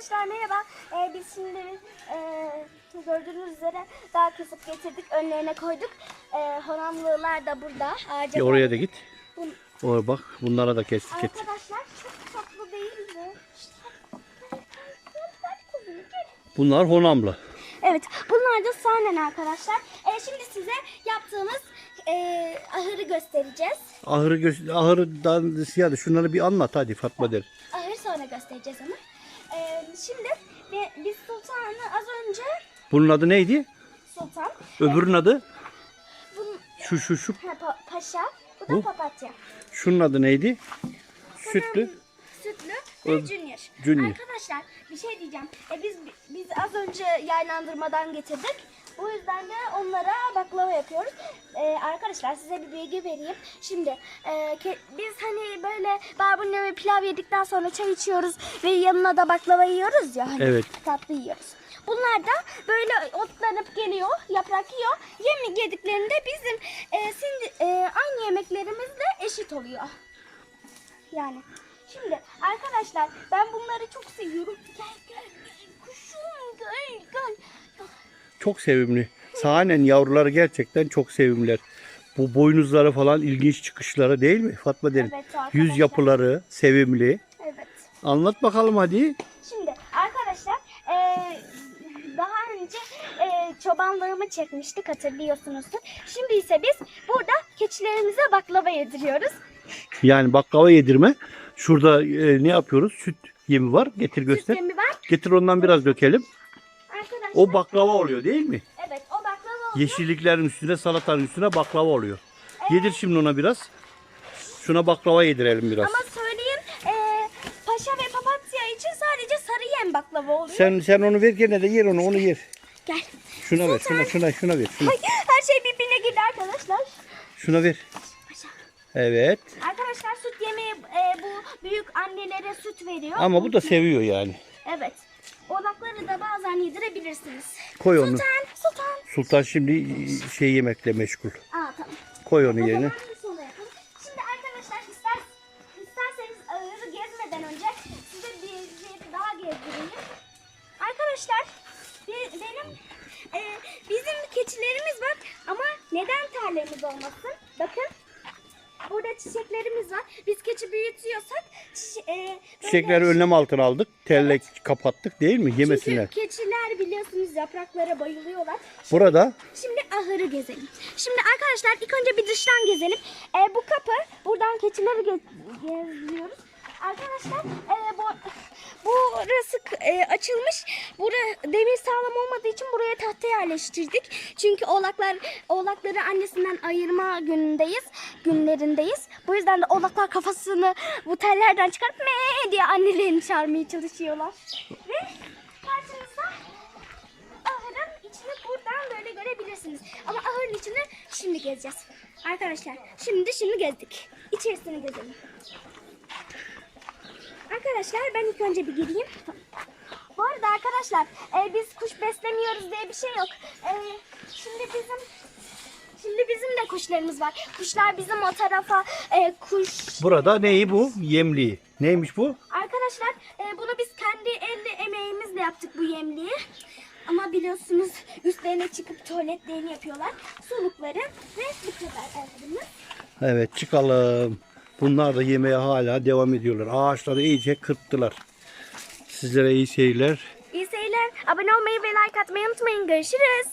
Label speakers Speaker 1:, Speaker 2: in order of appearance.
Speaker 1: Arkadaşlar merhaba. Ee, biz şimdi e, gördüğünüz üzere dağ kesip getirdik. Önlerine koyduk. Ee, honamlılar da burada. Ağaca
Speaker 2: Ya oraya da git.
Speaker 1: Bun-
Speaker 2: Oraya bak. Bunlara da kestik et.
Speaker 1: Arkadaşlar çok tatlı değil mi?
Speaker 2: Bunlar honamlı.
Speaker 1: Evet bunlar da sahnen arkadaşlar. Ee, şimdi size yaptığımız e, ahırı göstereceğiz.
Speaker 2: Ahırı gö- ahırdan ziyade şunları bir anlat hadi Fatma der.
Speaker 1: Ahır sonra göstereceğiz ama. Ee, şimdi bi- biz Sultan'ı az önce
Speaker 2: Bunun adı neydi?
Speaker 1: Sultan.
Speaker 2: Öbürünün adı?
Speaker 1: Bunun
Speaker 2: Şu şu şu.
Speaker 1: ha, pa- paşa. Bu da
Speaker 2: Bu?
Speaker 1: papatya.
Speaker 2: Şunun adı neydi? Sütlü.
Speaker 1: Sütlü ve Junior.
Speaker 2: Junior.
Speaker 1: Arkadaşlar bir şey diyeceğim. E, biz biz az önce yaylandırmadan getirdik. Bu yüzden de onlara baklava yapıyoruz. E, arkadaşlar size bir bilgi vereyim. Şimdi e, ke- biz hani böyle barbunya ve pilav yedikten sonra çay içiyoruz ve yanına da baklava yiyoruz ya. Hani
Speaker 2: Evet.
Speaker 1: Tatlı yiyoruz. Bunlar da böyle otlanıp geliyor, yaprak yiyor. Yemi yediklerinde bizim e, şimdi, e, aynı yemeklerimizle eşit oluyor. Yani şimdi arkadaşlar ben bunları çok seviyorum. Gel gel kuşum gel gel.
Speaker 2: Çok sevimli. Sahnen yavruları gerçekten çok sevimliler. Bu boynuzları falan ilginç çıkışları değil mi Fatma derim?
Speaker 1: Evet arkadaşlar.
Speaker 2: Yüz yapıları sevimli.
Speaker 1: Evet.
Speaker 2: Anlat bakalım hadi.
Speaker 1: Şimdi arkadaşlar eee, daha önce eee, çobanlığımı çekmiştik hatırlıyorsunuzdur. Şimdi ise biz burada keçilerimize baklava yediriyoruz.
Speaker 2: Yani baklava yedirme. Şurada e, ne yapıyoruz? Süt yemi var. Getir göster.
Speaker 1: Sistemi var.
Speaker 2: Getir ondan biraz dökelim. O baklava oluyor değil mi?
Speaker 1: evet o baklava oluyor.
Speaker 2: Yeşilliklerin üstüne salatanın üstüne baklava oluyor. Yedir şimdi ona biraz. Şuna baklava yedirelim biraz.
Speaker 1: Ama söyleyeyim eee, paşa ve papatya için sadece sarı yem baklava oluyor.
Speaker 2: Sen sen onu ver gene de yer onu onu yer.
Speaker 1: Gel.
Speaker 2: Şuna ver şuna şuna şuna ver. Şuna,
Speaker 1: her şey birbirine girdi arkadaşlar.
Speaker 2: şuna ver. Evet.
Speaker 1: Arkadaşlar süt yemeği e, bu büyük annelere süt veriyor.
Speaker 2: Ama bu da seviyor yani.
Speaker 1: Evet. Oğlakları da bazen yedirebilirsiniz.
Speaker 2: Koy onu.
Speaker 1: Sultan, sultan.
Speaker 2: Sultan şimdi şey yemekle meşgul.
Speaker 1: Aa tamam.
Speaker 2: Koy onu yerine.
Speaker 1: Şimdi arkadaşlar ister, isterseniz ağırı gezmeden önce size bir bir daha gezdireyim. Arkadaşlar benim e, bizim keçilerimiz var ama neden terlerimiz olmasın? Bakın. Burada çiçeklerimiz var. Biz keçi büyütüyorsak çiçe, e, böyle-
Speaker 2: Çiçekleri önlem altına aldık. Telle kapattık değil mi? Yemesinler.
Speaker 1: Çünkü keçiler biliyorsunuz yapraklara bayılıyorlar.
Speaker 2: Burada
Speaker 1: Şimdi ahırı gezelim. Şimdi arkadaşlar ilk önce bir dıştan gezelim. Ee, bu kapı buradan keçileri gez geziyoruz. Arkadaşlar e, bu burası e, açılmış. Bura demir sağlam olmadığı için buraya tahta yerleştirdik. Çünkü oğlaklar oğlakları annesinden ayırma günündeyiz, günlerindeyiz. Bu yüzden de oğlaklar kafasını bu tellerden çıkarıp me diye annelerini çağırmaya çalışıyorlar. Ve karşınızda ahırın içini buradan böyle görebilirsiniz. Ama ahırın içini şimdi gezeceğiz. Arkadaşlar şimdi şimdi gezdik. İçerisini gezelim. Arkadaşlar ben ilk önce bir gireyim. Bu arada arkadaşlar e, biz kuş beslemiyoruz diye bir şey yok. E, şimdi bizim şimdi bizim de kuşlarımız var. Kuşlar bizim o tarafa e, kuş
Speaker 2: burada neyi bu? Yemliği. Neymiş bu?
Speaker 1: Arkadaşlar e, bunu biz kendi elde emeğimizle yaptık bu yemliği. Ama biliyorsunuz üstlerine çıkıp tuvaletlerini yapıyorlar. Sulukları ve bu kadar elde
Speaker 2: Evet çıkalım. Bunlar da yemeye hala devam ediyorlar. Ağaçları iyice kırptılar. Sizlere iyi seyirler.
Speaker 1: İyi seyirler. Abone olmayı ve like atmayı unutmayın. Görüşürüz.